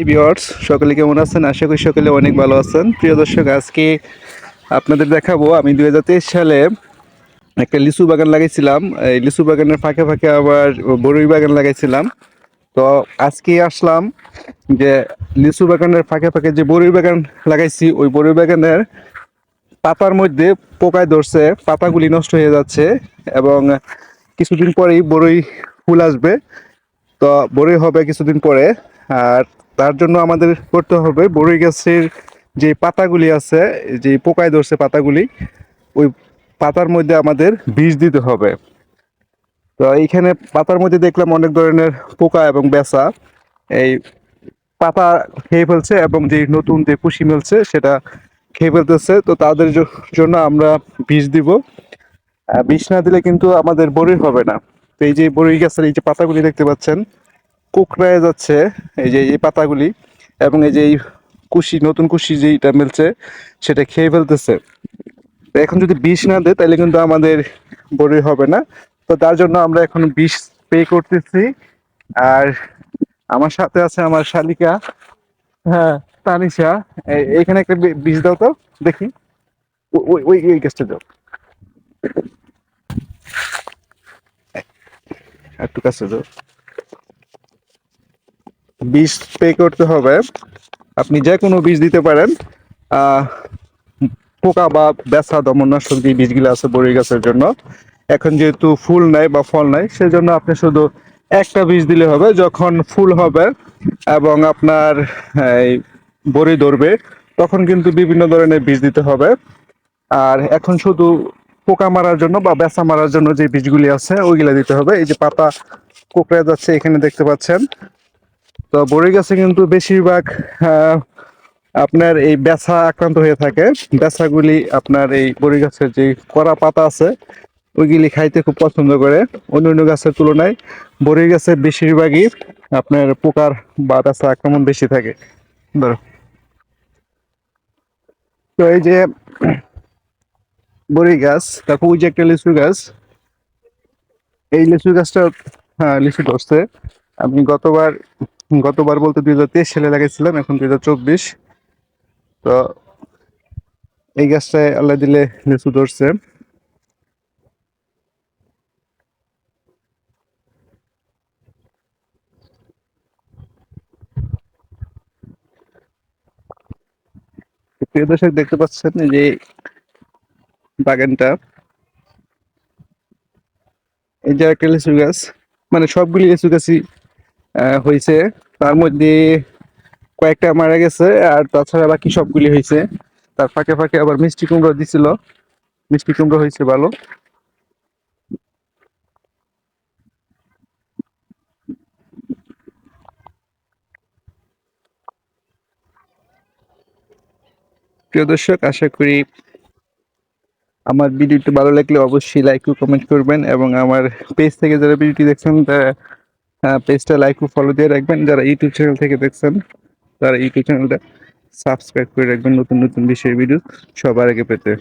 Viewers, সকলে কেমন আছেন? আশা করি সকলে অনেক ভালো আছেন। প্রিয় দর্শক, আজকে আপনাদের দেখাবো, আমি দু হাজার তেইশ সালে একটা লিচু বাগান লাগাইছিলাম। এই লিচু বাগানের ফাঁকে ফাঁকে আবার বড়ই বাগান লাগাইছিলাম। তো আজকে আসলাম যে লিচু বাগানের ফাঁকে ফাঁকে যে বড়ই বাগান লাগাইছি, ওই বড়ই বাগানের পাতার মধ্যে পোকায় ধরছে, পাতাগুলি নষ্ট হয়ে যাচ্ছে এবং কিছুদিন পরেই বরুই ফুল আসবে। তো বড়ই হবে কিছুদিন পরে। আর তার জন্য আমাদের করতে হবে। বড়ই গাছের যে পাতাগুলি আছে, যে পোকায় ধরছে পাতাগুলি, ওই পাতার মধ্যে আমাদের বিষ দিতে হবে। তো এইখানে পাতার মধ্যে দেখলাম অনেক ধরনের পোকা এবং বেসা এই পাতা খেয়ে ফেলছে এবং যে নতুন যে কুশি মেলছে, সেটা খেয়ে ফেলতেছে। তো তাদের জন্য আমরা বিষ দিব। বিষ না দিলে কিন্তু আমাদের বড়ি হবে না। তো এই যে বড়ি গাছের এই যে পাতাগুলি দেখতে পাচ্ছেন কুকড়ায় যাচ্ছে এই যে এই পাতাগুলি এবং এই যে এই কুশি নতুন কুশি যেটা মেলছে সেটা খেয়ে ফেলতেছে। এখন যদি বিষ না দেয় তাহলে কিন্তু আমাদের বড়ি হবে না। তো তার জন্য আমরা এখন বিষ স্প্রে করতেছি। আর আমার সাথে আছে আমার শালিকা হ্যাঁ। তানিশা। এইখানে একটা বিষ দাও তো দেখি। ওই ওই ওই গাছটা দাও। একটু কাছে দাও। বীজ স্প্রে করতে হবে। আপনি যে কোনো বীজ দিতে পারেন। পোকা বা বেসা দমননাশক যে বীজগুলো আছে বড়ি গাছের জন্য, এখন যেহেতু ফুল নাই বা ফল নাই, সেজন্য আপনি শুধু একটা বীজ দিলে হবে। যখন ফুল হবে এবং আপনার, এই বড়ি ধরবে, তখন কিন্তু বিভিন্ন ধরনের বীজ দিতে হবে। আর এখন শুধু পোকা মারার জন্য বা বেসা মারার জন্য যে বীজগুলি আছে, ওইগুলা দিতে হবে। এই যে পাতা কোকড়ে যাচ্ছে, এখানে দেখতে পাচ্ছেন। তো বড়ি গাছে কিন্তু বেশিরভাগ আপনার এই বেছা আক্রান্ত হয়ে থাকে। বেছাগুলি আপনার এই বড়ি গাছের যে কড়া পাতা আছে, ওইগুলি খাইতে খুব পছন্দ করে। অন্য অন্য গাছের তুলনায় বড়ি গাছে বেশিরভাগই আপনার পোকার বা বেছা আক্রমণ বেশি থাকে। ধরো। তো এই যে বড়ি গাছ তারপর ওই যে একটা লিচু গাছ। এই লিচু গাছটা হ্যাঁ লিচু ধরছে। আমি গতবার গতবার বলতে দুই হাজার তেইশ সালে লাগাইছিলাম এখন দুই চব্বিশ। তো এই গাছটায় আল্লাহ দিলে লিচু ধরছে। প্রিয় দর্শক, দেখতে পাচ্ছেন যে বাগানটা। এই যে একটা লিচু গাছ মানে সবগুলি লিচু গাছই হয়েছে। তার মধ্যে কয়েকটা মারা গেছে, আর তাছাড়া বাকি সবগুলি হয়েছে। তার ফাঁকে ফাঁকে আবার মিষ্টি কুমড়ো দিছিল। মিষ্টি কুমড়ো হয়েছে ভালো। প্রিয় দর্শক, আশা করি আমার ভিডিওটি ভালো লাগলে অবশ্যই লাইক ও কমেন্ট করবেন এবং আমার পেজ থেকে যারা ভিডিওটি দেখছেন, তারা পেজটা লাইক ও ফলো দিয়ে রাখবেন। যারা ইউটিউব চ্যানেল থেকে দেখছেন, তারা ইউটিউব চ্যানেলটা সাবস্ক্রাইব করে রাখবেন নতুন নতুন বিষয়ের ভিডিও সবার আগে পেতে।